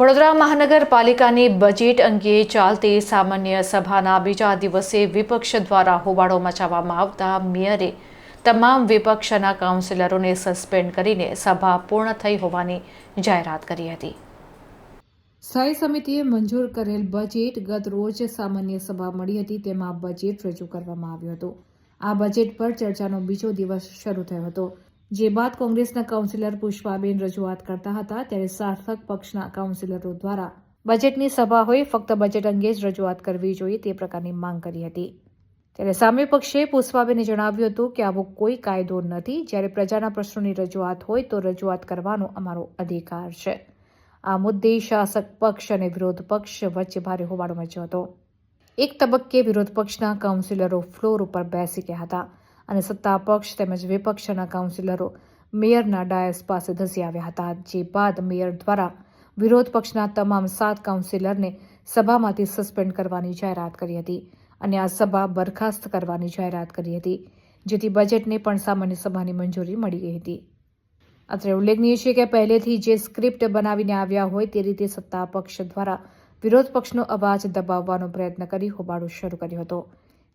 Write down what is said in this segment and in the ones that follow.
વડોદરા મહાનગરપાલિકાની બજેટ અંગે ચાલતી સામાન્ય સભાના બીજા દિવસે વિપક્ષ દ્વારા હોબાળો મચાવવામાં આવતા મેયરે તમામ વિપક્ષના કાઉન્સિલરોને સસ્પેન્ડ કરીને સભા પૂર્ણ થઈ હોવાની જાહેરાત કરી હતી. સ્થાયી સમિતિએ મંજૂર કરેલ બજેટ ગત રોજ સામાન્ય સભા મળી હતી, તેમાં બજેટ રજૂ કરવામાં આવ્યું હતું. આ બજેટ પર ચર્ચાનો બીજો દિવસ શરૂ થયો હતો. જે બાદ કોંગ્રેસના કાઉન્સિલર પુષ્પાબેન રજૂઆત કરતા હતા ત્યારે સાર્થક પક્ષના કાઉન્સિલરો દ્વારા બજેટની સભા હોય ફક્ત બજેટ અંગે જ રજૂઆત કરવી જોઈએ તે પ્રકારની માંગ કરી હતી. ત્યારે સામે પક્ષે પુષ્પાબેને જણાવ્યું હતું કે આવો કોઈ કાયદો નથી. જ્યારે પ્રજાના પ્રશ્નોની રજૂઆત હોય તો રજૂઆત કરવાનો અમારો અધિકાર છે. આ મુદ્દે શાસક પક્ષ અને વિરોધ પક્ષ વચ્ચે ભારે હોબાળો મચ્યો હતો. એક તબક્કે વિરોધ પક્ષના કાઉન્સિલરો ફ્લોર ઉપર બેસી ગયા હતા. અને સત્તા પક્ષ તેમજ વિપક્ષના કાઉન્સિલરો મેયરના ડાયસ પાસે ધસી આવ્યા હતા, જે બાદ મેયર દ્વારા વિરોધ પક્ષના તમામ સાત કાઉન્સિલરને સભામાંથી સસ્પેન્ડ કરવાની જાહેરાત કરી હતી અને આ સભા બરખાસ્ત કરવાની જાહેરાત કરી હતી, જેથી બજેટને પણ સામાન્ય સભાની મંજૂરી મળી ગઈ હતી. અત્રે ઉલ્લેખનીય છે કે પહેલેથી જે સ્ક્રિપ્ટ બનાવીને આવ્યા હોય તે રીતે સત્તા પક્ષ દ્વારા વિરોધ પક્ષનો અવાજ દબાવવાનો પ્રયત્ન કરી હોબાળો શરૂ કર્યો હતો.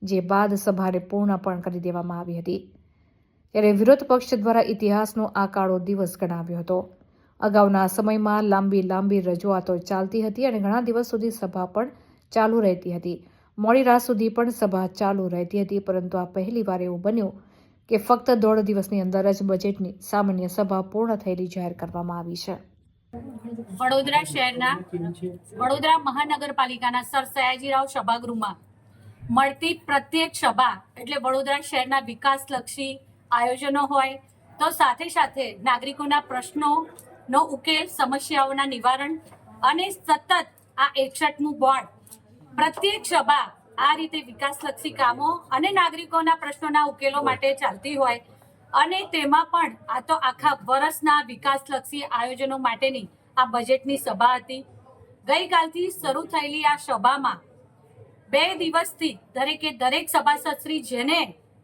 જે બાદ સભાને પૂર્ણ પણ કરી દેવામાં આવી હતી. ત્યારે વિરોધ પક્ષ દ્વારા ઇતિહાસનો આ કાળો દિવસ ગણાવ્યો હતો. અગાઉના સમયમાં લાંબી લાંબી રજૂઆતો ચાલતી હતી અને ઘણા દિવસ સુધી સભા પણ ચાલુ રહેતી હતી. મોડી રાત સુધી પણ સભા ચાલુ રહેતી હતી, પરંતુ આ પહેલીવાર એવું બન્યું કે ફક્ત દોઢ દિવસની અંદર જ બજેટની સામાન્ય સભા પૂર્ણ થયેલી જાહેર કરવામાં આવી છે. વડોદરા શહેરના વડોદરા મહાનગરપાલિકાના સર સયાજીરાવ સભાગૃહમાં મળતી પ્રત્યેક સભા એટલે વડોદરા શહેરના વિકાસલક્ષી આયોજનો હોય, તો સાથે સાથે નાગરિકોના પ્રશ્નોનો ઉકેલ, સમસ્યાઓના નિવારણ અને સતત આ એકસઠમું બોર્ડ પ્રત્યેક સભા આ રીતે વિકાસલક્ષી કામો અને નાગરિકોના પ્રશ્નોના ઉકેલો માટે ચાલતી હોય અને તેમાં પણ આ તો આખા વર્ષના વિકાસલક્ષી આયોજનો માટેની આ બજેટની સભા હતી. ગઈકાલથી શરૂ થયેલી આ સભામાં બે દિવસથી દરેકે દરેક સભાસદશ્રી જેને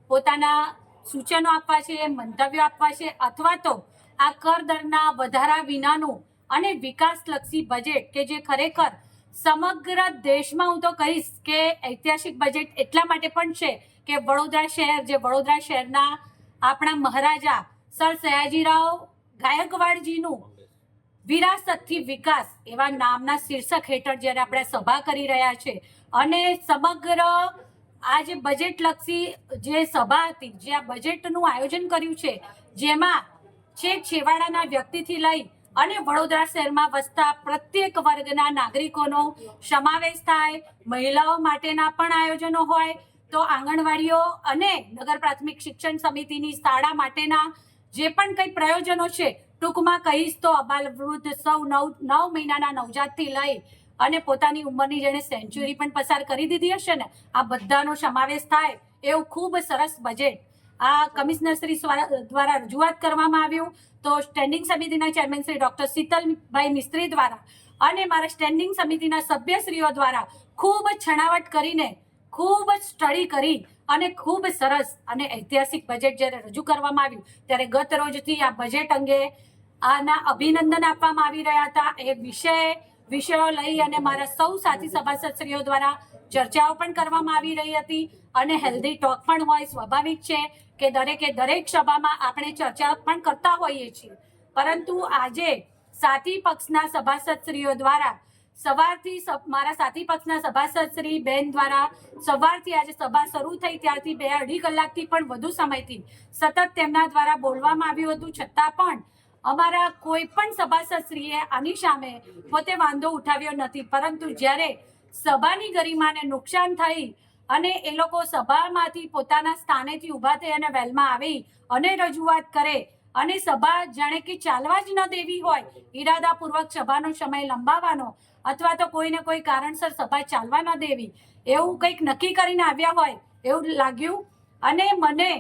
પોતાના સૂચનો આપવા છે, મંતવ્યો આપવા છે, અથવા તો આ કર દરના વધારા વિનાનું અને વિકાસલક્ષી બજેટ કે જે ખરેખર સમગ્ર દેશમાં હું તો કહીશ કે ઐતિહાસિક બજેટ એટલા માટે પણ છે કે વડોદરા શહેર જે વડોદરા શહેરના આપણા મહારાજા સર સયાજીરાવ ગાયકવાડજીનું વિરાસતથી વિકાસ એવા નામના શીર્ષક હેઠળ જ્યારે આપણે સભા કરી રહ્યા છે અને સમગ્ર આ જે બજેટ લક્ષી જે સભા હતી, જે આ બજેટનું આયોજન કર્યું છે, જેમાં છેક છેવાડાના વ્યક્તિથી લઈ અને વડોદરા શહેરમાં વસતા પ્રત્યેક વર્ગના નાગરિકોનો સમાવેશ થાય, મહિલાઓ માટેના પણ આયોજનો હોય, તો આંગણવાડીઓ અને નગર પ્રાથમિક શિક્ષણ સમિતિની શાળા માટેના જે પણ કંઈ પ્રયોજનો છે, ટૂંકમાં કહીશ તો અબાલ વૃદ્ધ સૌ નવ નવ મહિનાના નવજાતથી લઈ અને પોતાની ઉંમરની જેણે સેન્ચુરી પણ પસાર કરી દીધી હશે ને, આ બધાનો સમાવેશ થાય એવું ખૂબ સરસ બજેટ આ કમિશનર શ્રી દ્વારા રજૂઆત કરવામાં આવ્યું તો સ્ટેન્ડિંગ સમિતિના ચેરમેન શ્રી ડોક્ટર શીતલભાઈ મિસ્ત્રી દ્વારા અને મારા સ્ટેન્ડિંગ સમિતિના સભ્યશ્રીઓ દ્વારા ખૂબ છણાવટ કરીને, ખૂબ જ સ્ટડી કરી અને ખૂબ સરસ અને ઐતિહાસિક બજેટ જ્યારે રજૂ કરવામાં આવ્યું, ત્યારે ગત રોજથી આ બજેટ અંગે આના અભિનંદન આપવામાં આવી રહ્યા હતા. એ વિષય વિષયો લઈ અને મારા સૌ સાથી સભાસદશ્રીઓ દ્વારા ચર્ચાઓ પણ કરવામાં આવી રહી હતી અને હેલ્ધી ટોક પણ હોય, સ્વાભાવિક છે કે દરેકે દરેક સભામાં આપણે ચર્ચા પણ કરતા હોઈએ છીએ. પરંતુ આજે સાથી પક્ષના સભાસદશ્રીઓ દ્વારા સવારથી મારા સાથી પક્ષના સભાસદ શ્રી બેન દ્વારા સવારથી આજે સભા શરૂ થઈ ત્યારથી બે અઢી કલાકથી પણ વધુ સમયથી સતત તેમના દ્વારા બોલવામાં આવ્યું હતું. છતાં પણ અમારા કોઈ પણ સભાસદશ્રીએ આની સામે પોતે વાંધો ઉઠાવ્યો નથી. પરંતુ જ્યારે સભાની ગરિમાને નુકસાન થઈ અને એ લોકો સભામાંથી પોતાના સ્થાનેથી ઊભા થઈ અને વેલમાં આવી અને રજૂઆત કરે અને સભા જાણે કે ચાલવા જ ન દેવી હોય, ઈરાદાપૂર્વક સભાનો સમય લંબાવવાનો અથવા તો કોઈને કોઈ કારણસર સભા ચાલવા ન દેવી, એવું કંઈક નક્કી કરીને આવ્યા હોય એવું લાગ્યું અને મને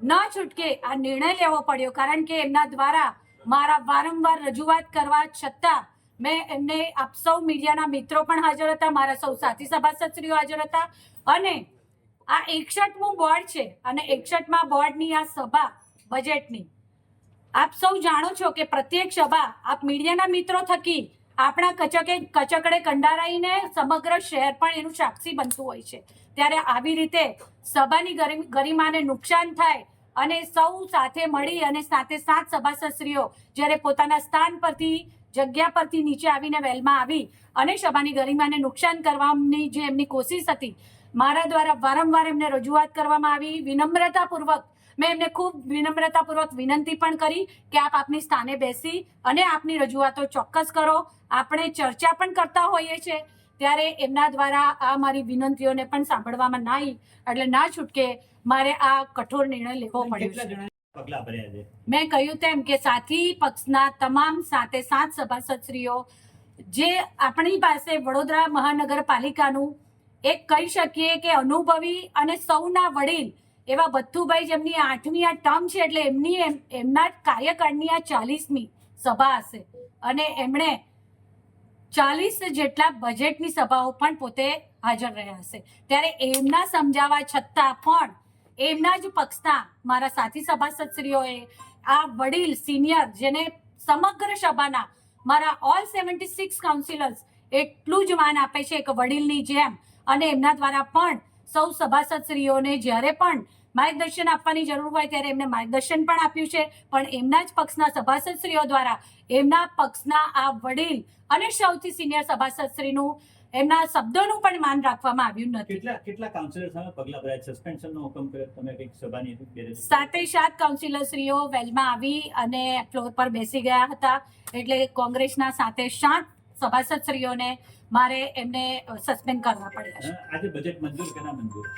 ન છૂટકે આ નિર્ણય લેવો પડ્યો. કારણ કે એમના દ્વારા મારા વારંવાર રજૂઆત કરવા છતાં મેં એમને આપ સૌ મીડિયાના મિત્રો પણ હાજર હતા, મારા સૌ સાથી સભાસદશ્રીઓ હાજર હતા. અને આ એકસઠમું બોર્ડ છે અને એકસઠમાં બોર્ડની આ સભા બજેટની. આપ સૌ જાણો છો કે પ્રત્યેક સભા આપ મીડિયાના મિત્રો થકી આપણા કચકે કચકડે કંડારાઈને સમગ્ર શહેર પણ એનું સાક્ષી બનતું હોય છે. ત્યારે આવી રીતે સભાની ગરિમાને નુકસાન થાય અને સૌ સાથે મળી અને સાથે સાત સભાસદશ્રીઓ જ્યારે પોતાના સ્થાન પરથી, જગ્યા પરથી નીચે આવીને વેલમાં આવી અને સભાની ગરિમાને નુકસાન કરવાની જે એમની કોશિશ હતી, મારા દ્વારા વારંવાર એમને રજૂઆત કરવામાં આવી. વિનમ્રતાપૂર્વક મેં એમને ખૂબ વિનમ્રતાપૂર્વક વિનંતી પણ કરી કે આપ આપની સ્થાને બેસી અને આપની રજૂઆતો ચોક્કસ કરો. આપણે ચર્ચા પણ કરતા હોઈએ છીએ. ત્યારે એમના દ્વારા આ મારી વિનંતીઓને પણ સાંભળવામાં ના એટલે ના છૂટકે મારે આ કઠોર નિર્ણય લેવો પડ્યો છે. મેં કહ્યું તેમ કે સાથી પક્ષના તમામ સાતે સાત સભાસદશ્રીઓ જે આપણી પાસે વડોદરા મહાનગરપાલિકાનું એક કહી શકીએ કે અનુભવી અને સૌના વડીલ એવા ભથ્થુભાઈ જેમની આઠમી આ ટર્મ છે એટલે એમની એમ- એમના કાર્યકાળની આ ચાલીસમી સભા હશે. અને એમણે ચાલીસ જેટલા બજેટની સભાઓ પણ પોતે હાજર રહ્યા હશે. ત્યારે એમના સમજાવવા છતાં પણ એમના જ પક્ષના મારા સાથી સભાસદશ્રીઓએ આ વડીલ સિનિયર જેને સમગ્ર સભાના મારા ઓલ સેવન્ટી સિક્સ કાઉન્સિલર્સ એટલું જ માન આપે છે એક વડીલની જેમ અને એમના દ્વારા પણ સૌ સભાસદશ્રીઓને જ્યારે પણ માર્ગદર્શન આપવાની જરૂર હોય ત્યારે એમને માર્ગદર્શન પણ આપ્યું છે. પણ એમના જ પક્ષના સભાસદશ્રીઓ દ્વારા એમના પક્ષના આ વડીલ અને સૌથી સિનિયર સભાસદશ્રીનું એમના શબ્દોનું પણ માન રાખવામાં આવ્યું નથી. કેટલા કેટલા કાઉન્સિલર સામે પગલા ભર્યા સસ્પેન્શન નો હુકમ કર્યો. તમે કંઈક સભાની સાતે સાત કાઉન્સિલરશ્રીઓ વેલમાં આવી અને ફ્લોર પર બેસી ગયા હતા. એટલે કોંગ્રેસના સાતે સાત સભાસદશ્રીઓને મારે એમને સસ્પેન્ડ કરવા પડ્યા આજે બજેટ મંજૂર કે ના મંજૂર?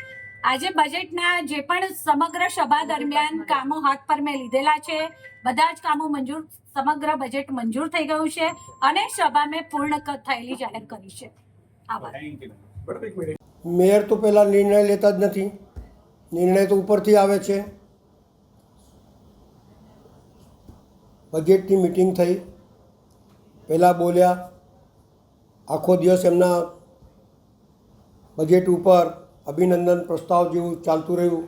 આજે બજેટના જે પણ સમગ્ર સભા દરમિયાન કામો હાથ પર મેં લીધેલા છે. બધા જ કામો મંજૂર સમગ્ર બજેટ મંજૂર થઈ ગયું છે અને સભા મેં પૂર્ણ થયેલી જાહેર કરી છે. આભાર. મેયર તો પહેલાં નિર્ણય લેતા જ નથી. નિર્ણય તો ઉપરથી આવે છે. બજેટની મિટિંગ થઈ. પહેલાં બોલ્યા આખો દિવસ એમના બજેટ ઉપર અભિનંદન પ્રસ્તાવ જેવું ચાલતું રહ્યું.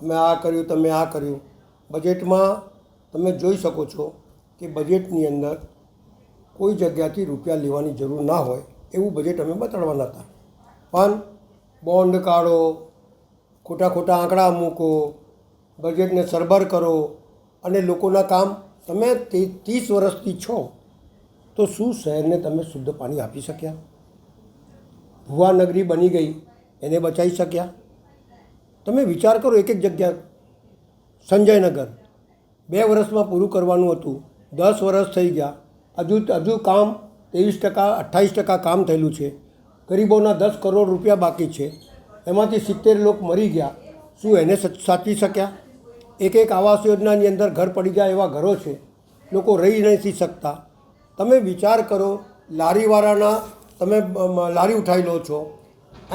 અમે આ કર્યું, તમે આ કર્યું. બજેટમાં તમે જોઈ શકો છો કે બજેટની અંદર કોઈ જગ્યાથી રૂપિયા લેવાની જરૂર ના હોય એવું બજેટ અમે બતાડવાના હતા. પણ બોન્ડ કાઢો, ખોટા ખોટા આંકડા મૂકો, બજેટને સરભર કરો અને લોકોના કામ તમે તે ત્રીસ વર્ષથી છો તો શું શહેરને તમે શુદ્ધ પાણી આપી શક્યા? ભુવા નગરી બની ગઈ. એને બચાવી શક્યા? તમે વિચાર કરો એક એક જગ્યા સંજયનગર. બે વર્ષમાં પૂરું કરવાનું હતું. દસ વર્ષ થઈ ગયા. હજુ હજુ કામ ત્રેવીસ ટકા, અઠ્ઠાવીસ ટકા કામ થયેલું છે. ગરીબોના દસ કરોડ રૂપિયા બાકી છે. એમાંથી સિત્તેર લોકો મરી ગયા. શું એને સચ- સાચવી શક્યા? એક એક આવાસ યોજનાની અંદર ઘર પડી જાય એવા ઘરો છે. લોકો રહી નથી શકતા. તમે વિચાર કરો, લારીવાળાના તમે લારી ઉઠાવી લો છો.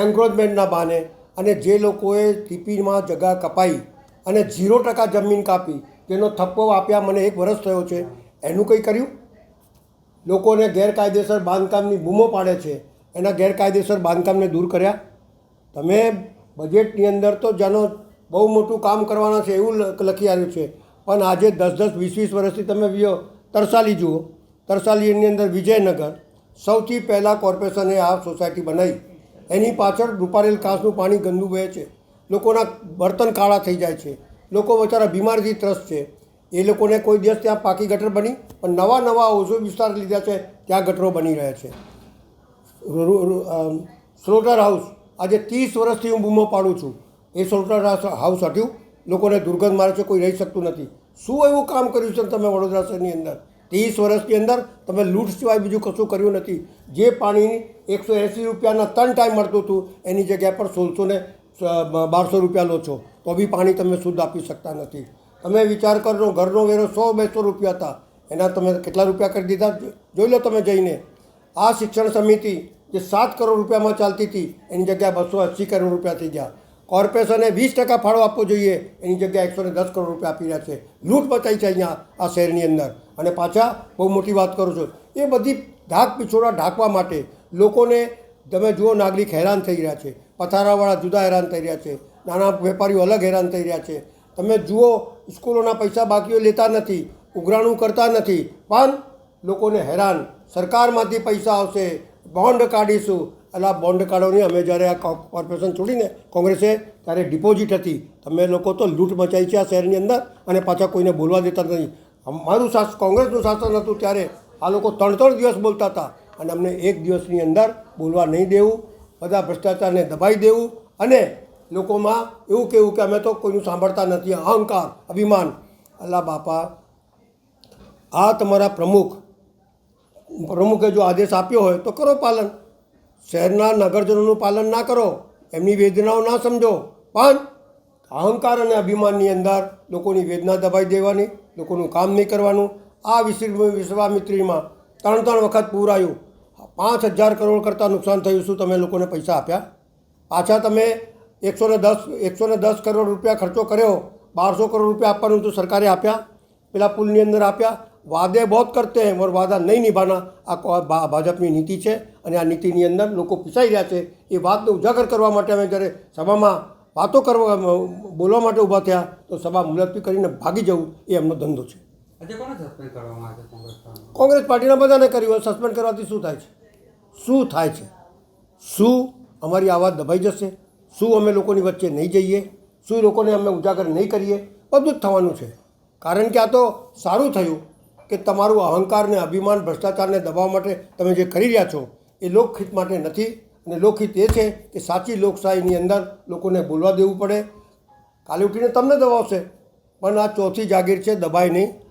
એન્ક્રોચમેન્ટના બહાને અને જે લોકોએ ટીપીમાં જગા કપાઈ અને ઝીરો ટકા જમીન કાપી, જેનો થપ્પો આપ્યા મને એક વર્ષ થયો છે, એનું કંઈ કર્યું? લોકોને ગેરકાયદેસર બાંધકામની બૂમો પાડે છે, એના ગેરકાયદેસર બાંધકામને દૂર કર્યા? તમે બજેટની અંદર તો જેનો બહુ મોટું કામ કરવાના છે એવું લખી આવ્યું છે, પણ આજે દસ દસ વીસ વીસ વર્ષથી તમે વિયો, તરસાલી જુઓ. તરસાલીની અંદર વિજયનગર સૌથી પહેલાં કોર્પોરેશને આ સોસાયટી બનાવી. એની પાછળ રૂપારેલ કાંસનું પાણી ગંદુ વહે છે. લોકોના બર્તન કાળા થઈ જાય છે. લોકો બચારા બીમારથી ત્રસ્ત છે. એ લોકોને કોઈ દિવસ ત્યાં પાકી ગટર બની, પણ નવા નવા ઓઝો વિસ્તાર લીધા છે, ત્યાં ગટરો બની રહ્યા છે. Slaughter house. આજે ત્રીસ વર્ષથી હું બૂમો પાડું છું. એ સ્લોટર હાઉસ હટ્યું. લોકોને દુર્ગંધ મારે છે, કોઈ રહી શકતું નથી. શું એવું કામ કર્યું છે તમે વડોદરા શહેરની અંદર? ત્રીસ વર્ષની અંદર તમે લૂંટ સિવાય બીજું કશું કર્યું નથી. જે પાણી એકસો એંસી રૂપિયાના ત્રણ ટાઈમ મળતું હતું, એની જગ્યા પર સોળસો ને બારસો રૂપિયા લો છો. તો બી પાણી તમે શુદ્ધ આપી શકતા નથી. તમે વિચાર કરો, ઘરનો વેરો સો બેસો રૂપિયા હતા. એના તમે કેટલા રૂપિયા કરી દીધા? જોઈ લો તમે જઈને. આ શિક્ષણ સમિતિ જે સાત કરોડ રૂપિયામાં ચાલતી હતી, એની જગ્યાએ બસો એંસી કરોડ રૂપિયા થઈ ગયા. કોર્પોરેશને વીસ ટકા ફાળો આપવો જોઈએ, એની જગ્યાએ એકસો ને દસ કરોડ રૂપિયા આપી રહ્યા છે. લૂંટ મચાઈ છે અહીંયા, આ શહેરની અંદર. અને પાછા બહુ મોટી વાત કરું છું. એ બધી ઢાક પીછોડા ઢાંકવા માટે લોકોને, તમે જુઓ નાગરિક હેરાન થઈ રહ્યા છે. પથારાવાળા જુદા હેરાન થઈ રહ્યા છે. નાના વેપારીઓ અલગ હેરાન થઈ રહ્યા છે. તમે જુઓ, સ્કૂલોના પૈસા બાકીઓ લેતા નથી, ઉઘરાણું કરતા નથી. પણ લોકોને હેરાન. સરકારમાંથી પૈસા આવશે. બોન્ડ કાઢીશું. એટલે બોન્ડ કાઢોની અમે જ્યારે આ કોર્પોરેશન છોડીને કોંગ્રેસે ત્યારે ડિપોઝિટ હતી. તમે લોકો તો લૂંટ મચાઈ છે આ શહેરની અંદર અને પાછા કોઈને બોલવા દેતા નથી. અમારું શાસન કોંગ્રેસનું શાસન હતું ત્યારે આ લોકો ત્રણ ત્રણ દિવસ બોલતા હતા. અને અમને એક દિવસની અંદર બોલવા નહીં દેવું, બધા ભ્રષ્ટાચારને દબાઈ દેવું અને લોકોમાં એવું કહેવું કે અમે તો કોઈનું સાંભળતા નથી. અહંકાર, અભિમાન. અલ્લા બાપા, આ તમારા પ્રમુખ, પ્રમુખે જો આદેશ આપ્યો હોય તો કરો પાલન. શહેરના નગરજનોનું પાલન ના કરો. એમની વેદનાઓ ના સમજો. પણ અહંકાર અને અભિમાનની અંદર લોકોની વેદના દબાઈ દેવાની, લોકોનું કામ નહીં કરવાનું. આ વિશ્વ વિશ્વામિત્રીમાં ત્રણ ત્રણ વખત પૂરાયું. પાંચ હજાર કરોડ કરતાં નુકસાન થયું શું તમે લોકોને પૈસા આપ્યા? પાછા તમે એકસો ને દસ એકસો ને દસ કરોડ રૂપિયા ખર્ચો કર્યો. બારસો કરોડ રૂપિયા આપવાનું તો સરકારે આપ્યા. પેલા પુલની અંદર આપ્યા. વાદે બહોત કરતે હૈ ઓર વાદા નહીં નિભાવના આ ભાજપની નીતિ છે અને આ નીતિની અંદર લોકો પીસાઈ રહ્યા છે. એ વાતને ઉજાગર કરવા માટે અમે જ્યારે સભામાં વાતો કરવા બોલવા માટે ઊભા થયા તો સભા મુલતવી કરીને ભાગી જવું એ એમનો ધંધો છે. કોંગ્રેસ પાર્ટીના? બધાને કર્યું સસ્પેન્ડ કરવાથી શું થાય છે? શું થાય છે? શું અમારી આવાજ દબાઈ જશે? શું અમે લોકોની વચ્ચે નહીં જઈએ? શું લોકોને અમે ઉજાગર નહીં કરીએ? બધું જ થવાનું છે. કારણ કે આ તો સારું થયું કે તમારું અહંકારને અભિમાન ભ્રષ્ટાચારને દબાવવા માટે તમે જે કરી રહ્યા છો એ લોકહિત માટે નથી અને લોકહિત એ છે કે સાચી લોકશાહીની અંદર લોકોને બોલવા દેવું પડે. કાલે ઉઠીને તમને દબાવશે. પણ આ ચોથી જાગીર છે, દબાય નહીં.